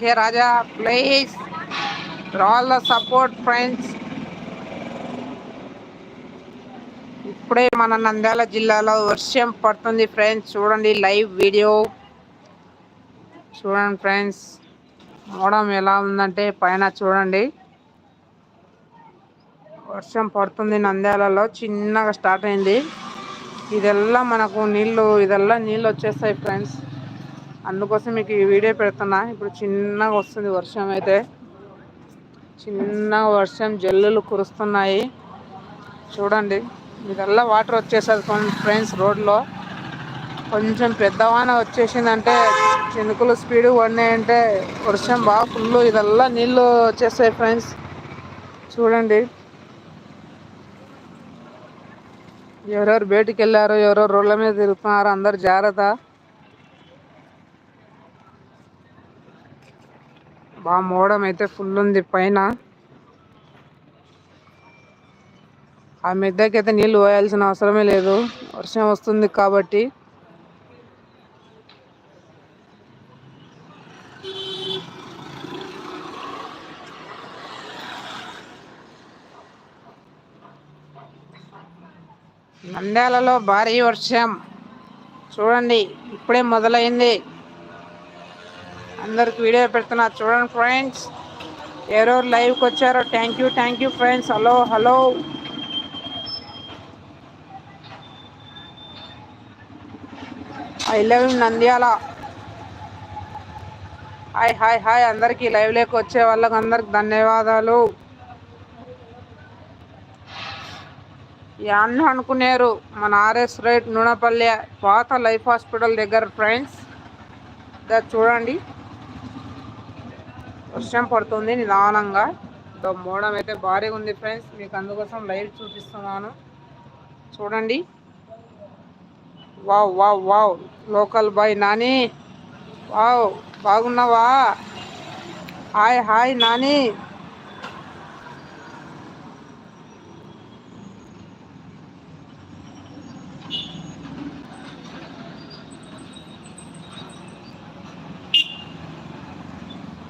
Hey Raja please all the support friends ఇప్పుడే మన నంద్యాల జిల్లాలో వర్షం పడుతుంది ఫ్రెండ్స్ చూడండి లైవ్ వీడియో చూడండి ఫ్రెండ్స్ మోడం ఎలా ఉందంటే పైన చూడండి. వర్షం పడుతుంది నంద్యాలలో చిన్నగా స్టార్ట్ అయింది. ఇదెల్లా మనకు నీళ్ళు ఇదెల్లా నీళ్ళు వచ్చేస్తాయి ఫ్రెండ్స్ అందుకోసం మీకు ఈ వీడియో పెడుతున్నా. ఇప్పుడు చిన్నగా వస్తుంది వర్షం అయితే. చిన్న వర్షం జల్లులు కురుస్తున్నాయి. చూడండి ఇదల్లా వాటర్ వచ్చేస్తుంది ఫ్రెండ్స్ రోడ్లో. కొంచెం పెద్దవాన వచ్చేసిందంటే చినుకులు స్పీడ్ పడినాయంటే వర్షం బాగా ఫుల్ ఇదల్లా నీళ్ళు వచ్చేస్తాయి ఫ్రెండ్స్. చూడండి. ఎవరెవరు బయటికి వెళ్ళారు ఎవరెవరు రోడ్ల మీద తిరుగుతున్నారు అందరు జాగ్రత్త. బాగా మోడం అయితే ఫుల్ ఉంది పైన. ఆ మిద్దకైతే నీళ్ళు పోయాల్సిన అవసరమే లేదు. వర్షం వస్తుంది కాబట్టి. నంద్యాలలో భారీ వర్షం. చూడండి ఇప్పుడే మొదలైంది. అందరికి వీడియో పెడుతున్నా. చూడండి ఫ్రెండ్స్ ఎవరెవరు లైవ్కి వచ్చారో. Thank you thank you friends. Hello hello I love Nandyal. Hi hi hi అందరికీ లైవ్లోకి వచ్చే వాళ్ళకి అందరికి ధన్యవాదాలు. అన్న అనుకున్నారు మన ఆర్ఎస్ రైట్ నూనెపల్లె పాత లైఫ్ హాస్పిటల్ దగ్గర ఫ్రెండ్స్. చూడండి. వర్షం పడుతుంది నిదానంగా. మోడం అయితే భారీగా ఉంది ఫ్రెండ్స్. మీకు అందుకోసం లైవ్ చూపిస్తున్నాను. చూడండి. Wow wow wow. Local boy Nani. Wow బాగున్నావా? Hi hi Nani.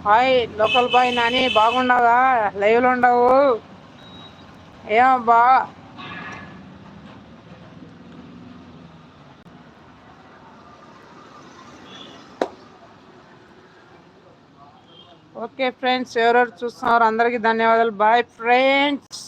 Hi local boy Nani బాగుండవా లైవ్లో ఉండవు. ఏమబ్బా ఓకే ఫ్రెండ్స్ ఎవరెవరు చూస్తున్నారు? అందరికీ ధన్యవాదాలు. Bye friends.